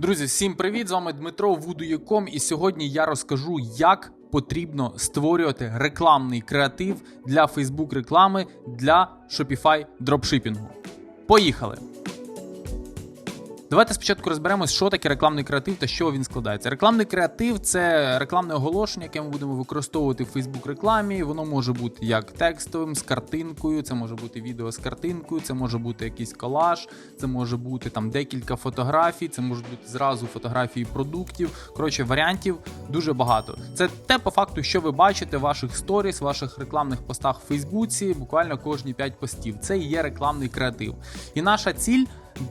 Друзі, всім привіт! З вами Дмитро Вудуєком, і сьогодні я розкажу, як потрібно створювати рекламний креатив для Facebook реклами для Shopify дропшипінгу. Поїхали! Давайте спочатку розберемось, що таке рекламний креатив та що він складається. Рекламний креатив це рекламне оголошення, яке ми будемо використовувати в Facebook рекламі. Воно може бути як текстовим, з картинкою, це може бути відео з картинкою, це може бути якийсь колаж, це може бути там декілька фотографій, це можуть бути зразу фотографії продуктів. Коротше, варіантів дуже багато. Це те по факту, що ви бачите в ваших сторіс, в ваших рекламних постах в Фейсбуці, буквально кожні 5 постів. Це і є рекламний креатив. І наша ціль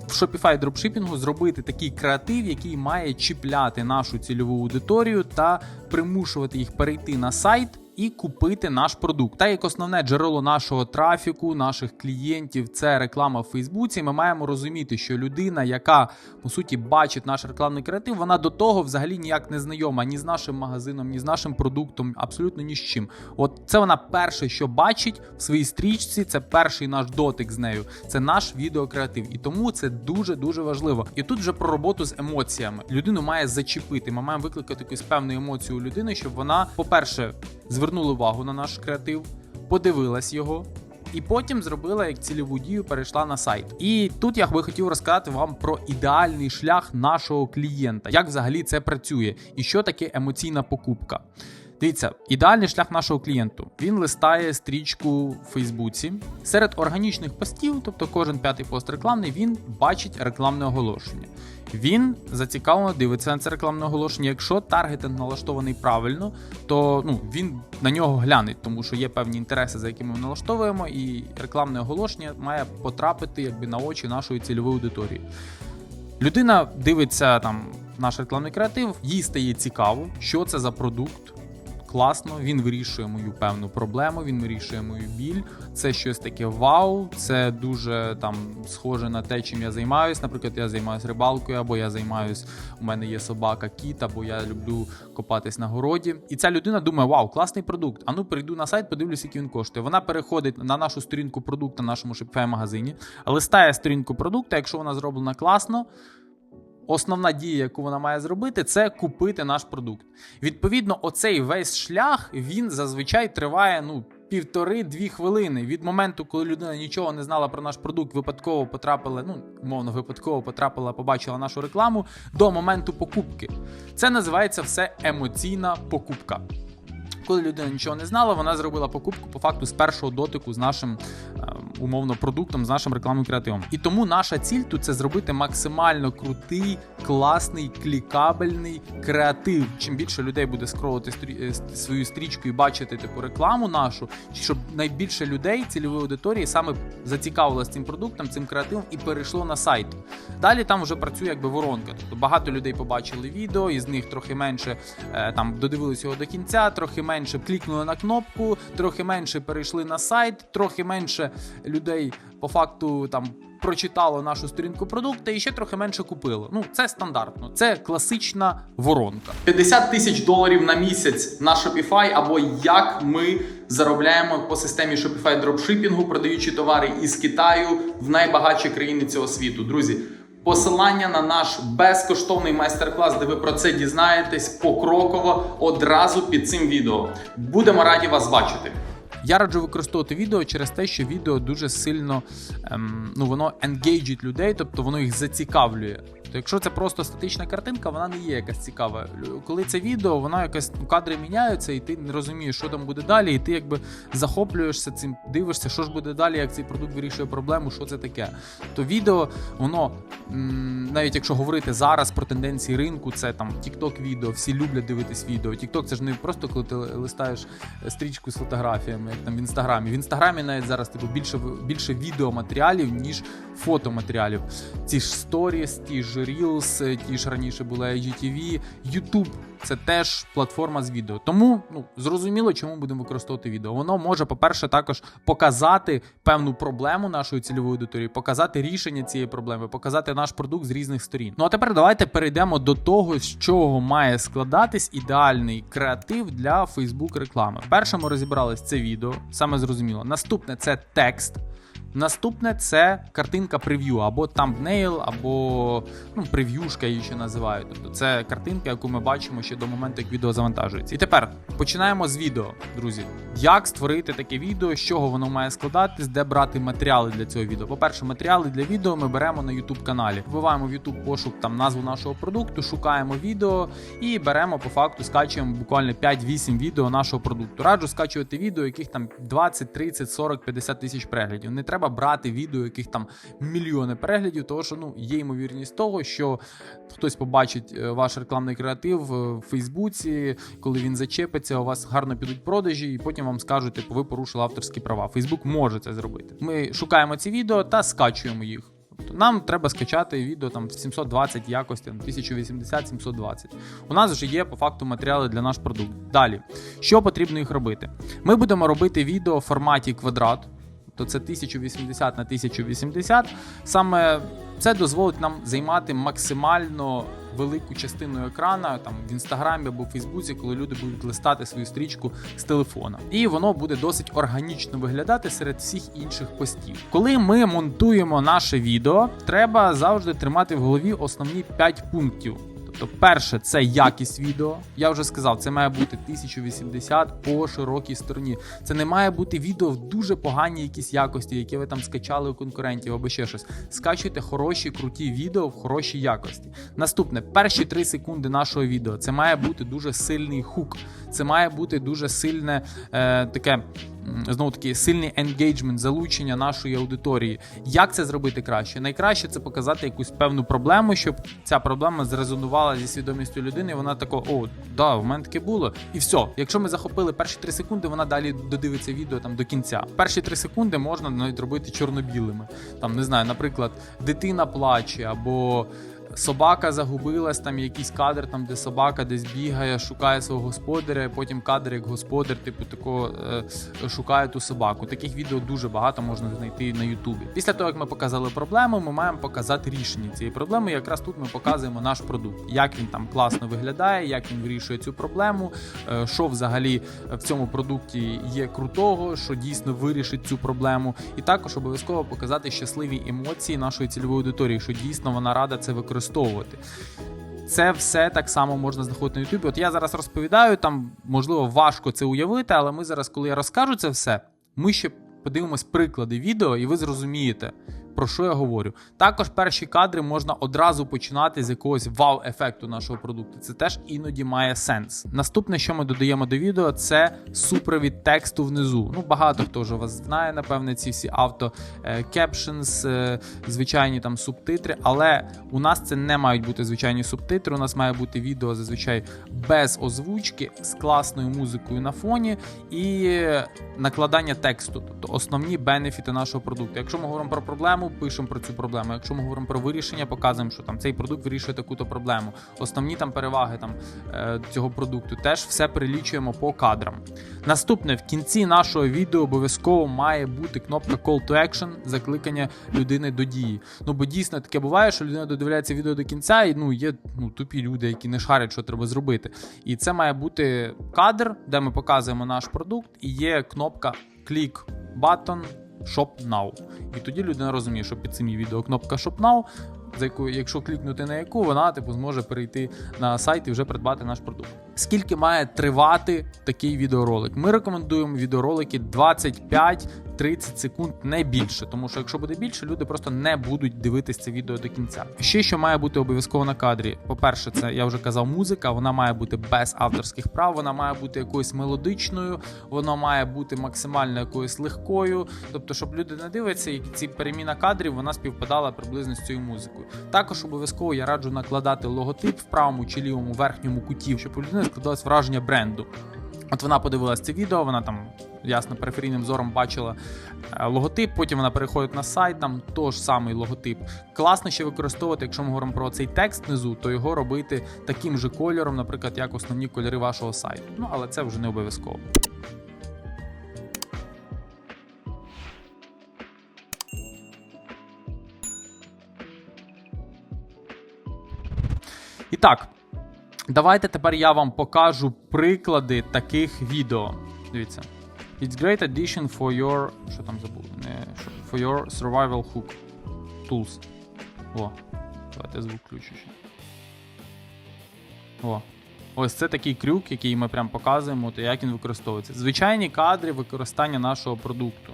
в Shopify дропшипінгу зробити такий креатив, який має чіпляти нашу цільову аудиторію та примушувати їх перейти на сайт. І купити наш продукт. Так як основне джерело нашого трафіку, наших клієнтів це реклама в Фейсбуці. Ми маємо розуміти, що людина, яка по суті бачить наш рекламний креатив, вона до того взагалі ніяк не знайома ні з нашим магазином, ні з нашим продуктом, абсолютно ні з чим. От це вона перше, що бачить в своїй стрічці. Це перший наш дотик з нею. Це наш відеокреатив. І тому це дуже дуже важливо. І тут вже про роботу з емоціями. Людину має зачепити. Ми маємо викликати якусь певну емоцію у людини, щоб вона, по-перше, звернула увагу на наш креатив, подивилась його. І потім зробила як цільову дію, перейшла на сайт. І тут я би хотів розказати вам про ідеальний шлях нашого клієнта, як взагалі це працює, і що таке емоційна покупка. Дивіться, ідеальний шлях нашого клієнту. Він листає стрічку в Фейсбуці. Серед органічних постів, тобто кожен п'ятий пост рекламний, він бачить рекламне оголошення. Він зацікавлено дивиться на це рекламне оголошення. Якщо таргетинг налаштований правильно, то ну, він на нього гляне, тому що є певні інтереси, за якими ми налаштовуємо, і рекламне оголошення має потрапити якби на очі нашої цільової аудиторії. Людина дивиться там наш рекламний креатив, їй стає цікаво, що це за продукт. Класно, він вирішує мою певну проблему, він вирішує мою біль. Це щось таке вау, це дуже там схоже на те, чим я займаюся. Наприклад, я займаюся рибалкою, або я займаюся, у мене є собака кіт, або я люблю копатись на городі. І ця людина думає, вау, класний продукт. А ну перейду на сайт, подивлюся, який він коштує. Вона переходить на нашу сторінку продукту в нашому Shopify магазині, листає сторінку продукту, якщо вона зроблена класно. Основна дія, яку вона має зробити, це купити наш продукт. Відповідно, оцей весь шлях він зазвичай триває ну півтори-дві хвилини від моменту, коли людина нічого не знала про наш продукт, випадково потрапила, ну умовно, випадково потрапила, побачила нашу рекламу до моменту покупки. Це називається все емоційна покупка. Коли людина нічого не знала, вона зробила покупку по факту з першого дотику з нашим е, умовно продуктом, з нашим рекламним креативом. І тому наша ціль тут це зробити максимально крутий, класний, клікабельний креатив. Чим більше людей буде скролити е, свою стрічку і бачити таку рекламу нашу, щоб найбільше людей цільової аудиторії саме зацікавилося цим продуктом, цим креативом і перейшло на сайт. Далі там вже працює якби воронка. Тобто багато людей побачили відео, із них трохи менше е, там додивились його до кінця, трохи менше клікнули на кнопку, трохи менше перейшли на сайт, трохи менше людей по факту там. Прочитало нашу сторінку продукту і ще трохи менше купило. Ну це стандартно, це класична воронка. 50 тисяч доларів на місяць на Shopify, або як ми заробляємо по системі Shopify дропшипінгу, продаючи товари із Китаю в найбагатші країни цього світу. Друзі, Посилання на наш безкоштовний майстер-клас, де ви про це дізнаєтесь покроково одразу під цим відео. Будемо раді вас бачити. Я раджу використовувати відео через те, що відео дуже сильно ем, ну воно енгейджить людей, тобто воно їх зацікавлює. То якщо це просто статична картинка, вона не є якась цікава. Коли це відео, воно якось ну, кадри міняються, і ти не розумієш, що там буде далі, і ти якби захоплюєшся цим, дивишся, що ж буде далі, як цей продукт вирішує проблему, що це таке. То відео, воно навіть якщо говорити зараз про тенденції ринку, це там TikTok відео, всі люблять дивитись відео. TikTok це ж не просто коли ти листаєш стрічку з фотографіями, як там в інстаграмі. В інстаграмі навіть зараз типу більше більше відеоматеріалів, ніж фотоматеріалів. Ці ж сторіс, ті ж Reels, ті ж раніше були IGTV, YouTube це теж платформа з відео. Тому ну зрозуміло, чому будемо використовувати відео. Воно може, по-перше, також показати певну проблему нашої цільової аудиторії, показати рішення цієї проблеми, показати наш продукт з різних сторін. Ну а тепер давайте перейдемо до того, з чого має складатись ідеальний креатив для Facebook реклами. Перше ми розібрались це відео, саме зрозуміло. Наступне це текст. Наступне це картинка прев'ю, або thumbnail, або ну, прев'юшка її ще називають. Тобто це картинка, яку ми бачимо ще до моменту, як відео завантажується. І тепер починаємо з відео, друзі. Як створити таке відео, з чого воно має складатись, де брати матеріали для цього відео. По-перше, матеріали для відео ми беремо на YouTube каналі. Вбиваємо в YouTube пошук там назву нашого продукту, шукаємо відео і беремо по факту, скачуємо буквально 5-8 відео нашого продукту. Раджу скачувати відео, яких там 20, 30, 40, 50 тисяч переглядів. Не треба брати відео, яких там мільйони переглядів, тому що ну є ймовірність того, що хтось побачить е, ваш рекламний креатив е, в Фейсбуці, коли він зачепиться, у вас гарно підуть продажі, і потім вам скажуть, типу, ви порушили авторські права. Фейсбук може це зробити. Ми шукаємо ці відео та скачуємо їх. Тобто нам треба скачати відео там в 720 якості, 1080-720. У нас вже є по факту матеріали для наш продукт. Далі, що потрібно їх робити? Ми будемо робити відео в форматі квадрат, то це 1080 на 1080. Саме це дозволить нам займати максимально велику частину екрана там в інстаграмі або в Фейсбуці, коли люди будуть листати свою стрічку з телефона. І воно буде досить органічно виглядати серед всіх інших постів. Коли ми монтуємо наше відео, треба завжди тримати в голові основні 5 пунктів. Тобто, перше, це якість відео. Я вже сказав, це має бути 1080 по широкій стороні. Це не має бути відео в дуже поганій якійсь якості, яке ви там скачали у конкурентів або ще щось. Скачуйте хороші, круті відео в хорошій якості. Наступне, перші 3 секунди нашого відео. Це має бути дуже сильний хук. Це має бути дуже сильне е, таке. Знову таки сильний енгейджмент, залучення нашої аудиторії. Як це зробити краще? Найкраще це показати якусь певну проблему, щоб ця проблема зрезонувала зі свідомістю людини. і Вона тако, о, да, в мене таке було. І все. Якщо ми захопили перші три секунди, вона далі додивиться відео там до кінця. Перші три секунди можна навіть робити чорно-білими. Там не знаю, наприклад, дитина плаче або. Собака загубилась, там якийсь кадр, там де собака десь бігає, шукає свого господаря, потім кадр як господар, типу такого е, шукає ту собаку. Таких відео дуже багато можна знайти на Ютубі. Після того, як ми показали проблему, ми маємо показати рішення цієї проблеми. Якраз тут ми показуємо наш продукт, як він там класно виглядає, як він вирішує цю проблему, е, що взагалі в цьому продукті є крутого, що дійсно вирішить цю проблему. І також обов'язково показати щасливі емоції нашої цільової аудиторії, що дійсно вона рада це використовувати. Це все так само можна знаходити на Ютубі. От я зараз розповідаю, там можливо важко це уявити, але ми зараз, коли я розкажу це все, ми ще подивимось приклади відео, і ви зрозумієте. Про що я говорю? Також перші кадри можна одразу починати з якогось вау-ефекту нашого продукту. Це теж іноді має сенс. Наступне, що ми додаємо до відео, це супровід тексту внизу. Ну, багато хто вже вас знає, напевне, ці всі авто кепшенс, звичайні там субтитри. Але у нас це не мають бути звичайні субтитри. У нас має бути відео зазвичай без озвучки, з класною музикою на фоні і накладання тексту, тобто основні бенефіти нашого продукту. Якщо ми говоримо про проблему, пишемо про цю проблему. Якщо ми говоримо про вирішення, показуємо, що там цей продукт вирішує таку-то проблему. Основні там переваги там е, цього продукту теж все перелічуємо по кадрам. Наступне в кінці нашого відео обов'язково має бути кнопка Call to Action, закликання людини до дії. Ну бо дійсно таке буває, що людина додивляється відео до кінця, і ну є ну тупі люди, які не шарять, що треба зробити. І це має бути кадр, де ми показуємо наш продукт, і є кнопка Click Button Shop Now. І тоді людина розуміє, що під цим відео кнопка Shop Now, за яку, якщо клікнути на яку, вона типу зможе перейти на сайт і вже придбати наш продукт. Скільки має тривати такий відеоролик? Ми рекомендуємо відеоролики 25-30 секунд, не більше, тому що якщо буде більше, люди просто не будуть дивитись це відео до кінця. Ще що має бути обов'язково на кадрі. По-перше, це я вже казав, музика. Вона має бути без авторських прав, вона має бути якоюсь мелодичною, вона має бути максимально якоюсь легкою. Тобто, щоб люди не дивляться, і ці переміна кадрів вона співпадала приблизно з цією музикою. Також обов'язково я раджу накладати логотип в правому чи лівому верхньому куті, щоб у людини складалось враження бренду. От вона подивилась це відео, вона там ясно периферійним зором бачила е, логотип. Потім вона переходить на сайт, там той ж самий логотип. Класно ще використовувати, якщо ми говоримо про цей текст внизу, то його робити таким же кольором, наприклад, як основні кольори вашого сайту. Ну але це вже не обов'язково. І так, давайте тепер я вам покажу приклади таких відео. Дивіться. It's great addition for your. Що там забув? For your survival hook tools. О, давайте звук включу ще. О. Ось це такий крюк, який ми прям показуємо, то як він використовується. Звичайні кадри використання нашого продукту.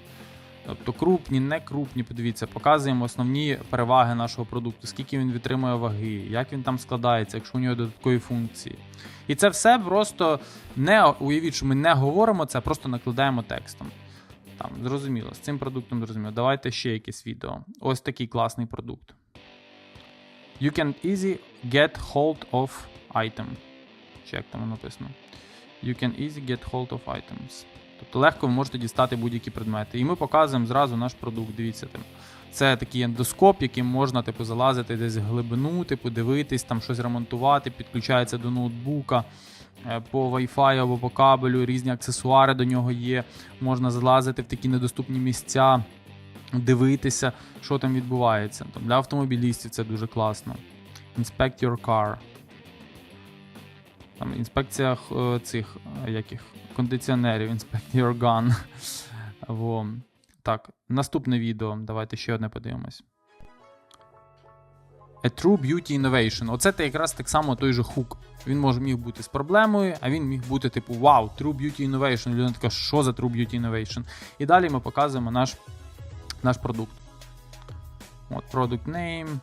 Тобто крупні, не крупні, подивіться, показуємо основні переваги нашого продукту, скільки він витримує ваги, як він там складається, якщо у нього додаткові функції. І це все просто не уявіть, що ми не говоримо це, просто накладаємо текстом. Там, зрозуміло, з цим продуктом зрозуміло. Давайте ще якесь відео. Ось такий класний продукт. You can easy get hold of item. Чи як там написано? You can easy get hold of items. Тобто легко ви можете дістати будь-які предмети. І ми показуємо зразу наш продукт. Дивіться там. Це такий ендоскоп, яким можна типу, залазити десь в глибину, типу, дивитись, там щось ремонтувати, підключається до ноутбука е, по Wi-Fi або по кабелю, різні аксесуари до нього є. Можна залазити в такі недоступні місця, дивитися, що там відбувається. Там, для автомобілістів це дуже класно. Inspect your car. Там інспекція е, цих е, яких кондиціонерів, inspect your gun. Во. Так, наступне відео. Давайте ще одне подивимось. A True Beauty Innovation. Оце те якраз так само той же хук. Він може міг бути з проблемою, а він міг бути типу Вау, True Beauty Innovation. Людина така, що за True Beauty Innovation? І далі ми показуємо наш, наш продукт. От, Product Name.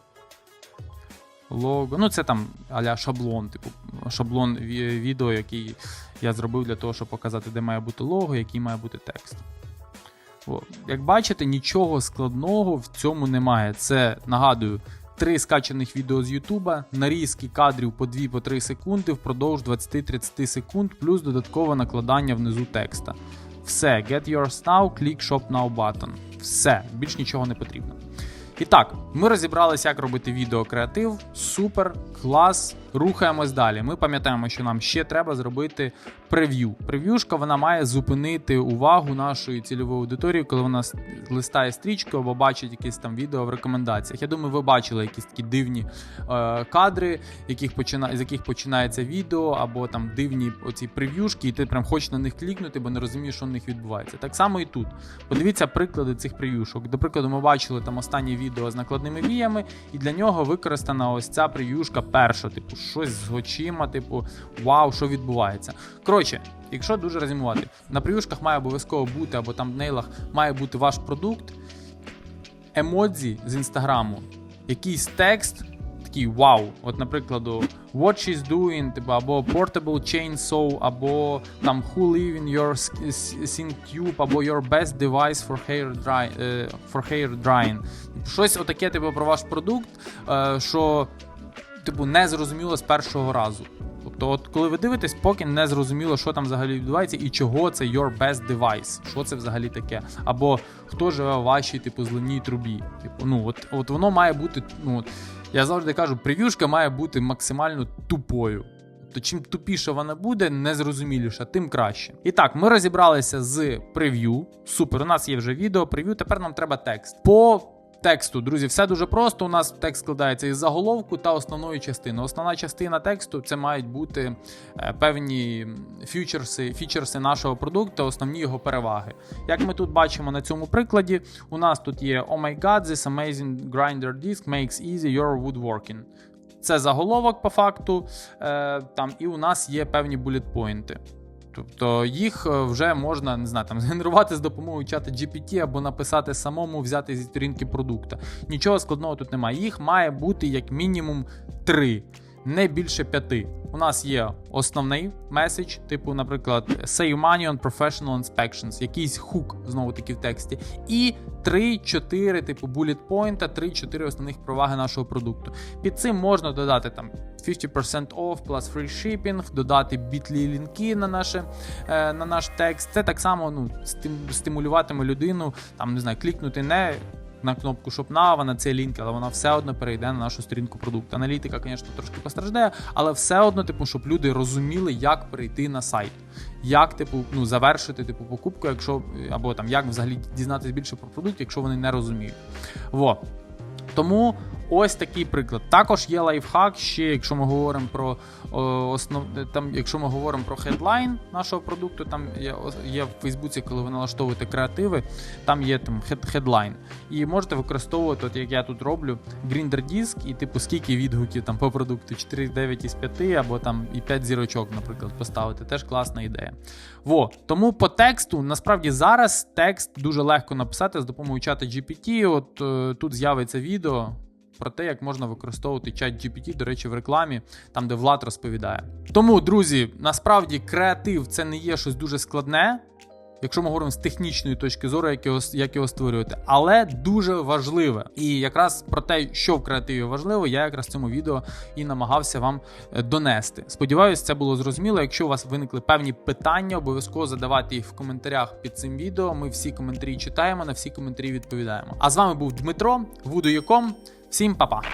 Лого. Ну, це там аля шаблон, типу, шаблон відео, який я зробив для того, щоб показати, де має бути лого, який має бути текст. О, Як бачите, нічого складного в цьому немає. Це нагадую. Три скачаних відео з Ютуба, нарізки кадрів по 2-3 секунди впродовж 20-30 секунд, плюс додаткове накладання внизу текста. Все, get yours now, click shop now button. Все, більш нічого не потрібно. І так, ми розібралися, як робити відео креатив. Супер, клас. Рухаємось далі. Ми пам'ятаємо, що нам ще треба зробити прев'ю. Прев'юшка вона має зупинити увагу нашої цільової аудиторії, коли вона листає стрічку або бачить якесь там відео в рекомендаціях. Я думаю, ви бачили якісь такі дивні е, кадри, яких почина... з яких починається відео, або там дивні оці прев'юшки, і ти прям хочеш на них клікнути, бо не розумієш, що в них відбувається. Так само і тут. Подивіться приклади цих прев'юшок. До прикладу, ми бачили там останнє відео з накладними віями, і для нього використана ось ця прев'юшка перша, типу, щось з очима, типу, вау, що відбувається. Коротше, якщо дуже резюмувати, на прев'юшках має обов'язково бути, або там в нейлах має бути ваш продукт, емодзі з інстаграму, якийсь текст. Такий вау. От, наприклад, What she's doing, типу, або Portable Chainsaw, або там Who live in your sk- tube, або Your best device for hair dry, е, for hair drying. Щось отаке, типу, про ваш продукт, е, що типу, не зрозуміло з першого разу. Тобто, от коли ви дивитесь, поки не зрозуміло, що там взагалі відбувається і чого це your best device, що це взагалі таке. Або хто живе в вашій типу зливній трубі. Типу, ну от, от воно має бути. Ну, от, я завжди кажу, прев'юшка має бути максимально тупою. Тобто, чим тупіше вона буде, незрозуміліша, тим краще. І так, ми розібралися з прев'ю. Супер, у нас є вже відео прев'ю. Тепер нам треба текст. По тексту, друзі, все дуже просто. У нас текст складається із заголовку та основної частини. Основна частина тексту це мають бути е, певні фьючерси, фічерси нашого продукту, основні його переваги. Як ми тут бачимо на цьому прикладі, у нас тут є Oh my god, this amazing grinder disk makes easy your woodworking. Це заголовок по факту, е, там, і у нас є певні булетпойнти. Тобто їх е, вже можна не знаю, там згенерувати з допомогою чата GPT або написати самому, взяти зі сторінки продукта. Нічого складного тут немає. Їх має бути як мінімум три, не більше п'яти. У нас є основний меседж, типу, наприклад, Save money on professional inspections, якийсь хук знову таки в тексті, і 3-4, типу, bullet point, 3-4 основних переваги нашого продукту. Під цим можна додати там 50% off plus free shipping, додати бітлі лінки на, наше, е, на наш текст. Це так само ну, стим- стимулюватиме людину, там, не знаю, клікнути не. На кнопку ShopNow, на цей лінк, але вона все одно перейде на нашу сторінку продукту. Аналітика, звісно, трошки постраждає, але все одно, типу, щоб люди розуміли, як перейти на сайт, як, типу, ну, завершити типу, покупку, якщо або там як взагалі дізнатися більше про продукт, якщо вони не розуміють. Во. Тому ось такий приклад. Також є лайфхак, ще якщо ми говоримо про основ... там, якщо ми говоримо про хедлайн нашого продукту, там є, є в Фейсбуці, коли ви налаштовуєте креативи, там є там хедлайн. І можете використовувати, от як я тут роблю, Grinder диск, і типу скільки відгуків там по продукту 4,9 із 5, або там і 5 зірочок, наприклад, поставити. Теж класна ідея. Во, тому по тексту насправді зараз текст дуже легко написати з допомогою чата GPT. От е, тут з'явиться відео. Про те, як можна використовувати чат GPT, до речі, в рекламі, там де Влад розповідає. Тому, друзі, насправді креатив це не є щось дуже складне, якщо ми говоримо з технічної точки зору, як його, як його створювати, але дуже важливе. І якраз про те, що в креативі важливо, я якраз в цьому відео і намагався вам е, донести. Сподіваюсь, це було зрозуміло. Якщо у вас виникли певні питання, обов'язково задавайте їх в коментарях під цим відео. Ми всі коментарі читаємо, на всі коментарі відповідаємо. А з вами був Дмитро, Voodoo.com. Всім па-па!